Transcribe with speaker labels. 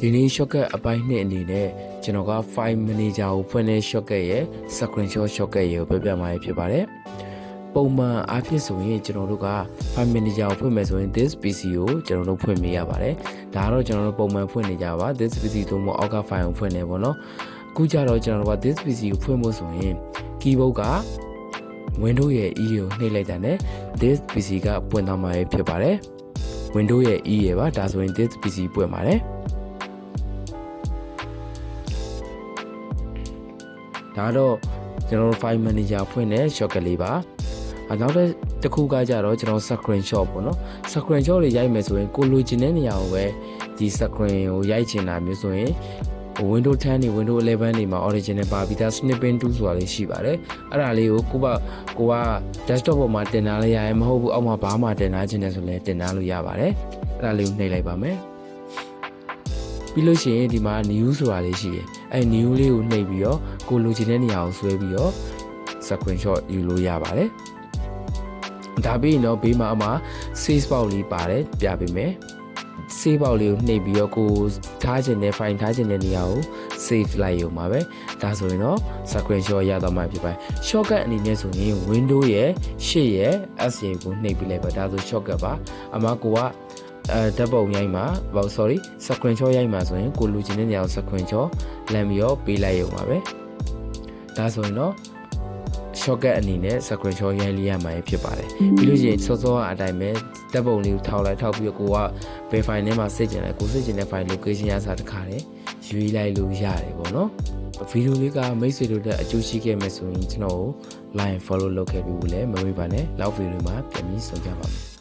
Speaker 1: ဒီနေ့ shortcut အပိုင်းနှစ်အနေနဲ့ကျွန်တော်က file manager ကိုဖွင့်တဲ့ shortcut ရဲ့ screenshot shortcut ရဲ့ကိုပြပြမှာဖြစ်ပါတယ်ပုံမှန်အားဖြင့်ဆိုရင်ကျွန်တော်တို့က file manager ကိုဖွင့်မယ်ဆိုရင် this pc ကိုကျွန်တော်တို့ဖွင့်မိရပါတယ်ဒါကတော့ကျွန်တော်တို့ပုံမှန်ဖွင့်နေကြပါ this pc သို့မဟုတ်အောက်က file ကိုဖွင့်နေပေါ့နော်အခုကျတော့ကျွန်တော်တို့က this pc ကိုဖွင့်ဖို့ဆိုရင် keyboard က Windows ရဲ့ E ကိုနှိပ်လိုက်တာနဲ့ this PC ကပွင့်သွားမှာဖြစ်ပါတယ် Windows ရဲ့ E ရဲ့ပါဒါဆိုရင် this PC ပွင့်ပါတယ် ဒါတော့ကျွန်တော်တို့ file manager ဖွင့်တဲ့ shortcut လေးပါအနောက်တစ်ခုကကြတော့ကျွန်တော် screenshot ပေါ့နော် screenshot လေးရိုက်မယ်ဆိုရင်ကိုလိုချင်တဲ့နေရာကိုပဲဒီ screen ကိုရိုက်ချင်တာမျိုးဆိုရင် Windows 10နေ Windows 11နေမှာ original ပါပြီးသား snipping tool ဆိုတာလေးရှိပါတယ်အဲ့ဒါလေးကိုကိုကကိုက desktop ပေါ်မှာတင်ထားလိုက်ရရင်မဟုတ်ဘူးအောက်မှာဘာမှတင်ထားခြင်းနဲ့ဆိုလည်းတင်ထားလို့ရပါတယ်အဲ့ဒါလေးကိုနှိပ်လိုက်ပါမယ် ပြီးလို့ရှိရင်ဒီမှာ new ဆိုတာလေးရှိတယ်အဲ့ new လေးကိုနှိပ်ပြီးတော့ကိုလိုချင်တဲ့နေရာကိုဆွဲပြီးတော့ screenshot ယူလို့ရပါတယ်ဒါပြီးရင်တော့ဘေးမှာအမှ save box လေးပါတယ်ပြပေးမယ် save ပေါက်လေးကိုနှိပ်ပြီးတော့ကိုထားခြင်းနဲ့ file ထားခြင်းတဲ့နေရာကို save လိုက်ရုံပါပဲဒါဆိုရင်တော့ screenshot ရတော့မှဖြစ်ပါတယ် shortcut အနေနဲ့ဆိုရင် window ရဲ့ရှေ့ရဲ့ s ရဲ့ကိုနှိပ်ပြီးလိုက်ပါဒါဆို shortcut ပါအမကိုက အဲဓာတ်ပုံရိုက်မှာဘော sorry screenshot ရိုက်မှာဆိုရင်ကိုလူချင်တဲ့နေရာကို screenshot လမ်းပြီးတော့ပေးလိုက်ရုံပါပဲဒါဆိုရင်တော့ shortcut အနေနဲ့ screenshot ရိုက်လေးရမှာဖြစ်ပါတယ်ပြီးလို့ရှိရင်စောစောအတိုင်းပဲတပ်ပုံလေးကိုထောက်လိုက်ထောက်ပြီးတော့ကိုက verify နဲ့မှာစစ်ကျင်လိုက်ကိုစစ်ကျင်တဲ့ file location ရစားတခါတယ်ရွေးလိုက်လို့ရတယ်ပေါ့နော်ဗီဒီယိုလေးကမိတ်ဆွေတို့တဲ့အကျိုးရှိခဲ့မယ်ဆိုရင်ကျွန်တော်ကို line follow လုပ်ခဲ့ပြီးဘူးလဲမမေ့ပါနဲ့နောက်ဗီဒီယိုမှာပြန်ပြီးဆုံကြပါမယ်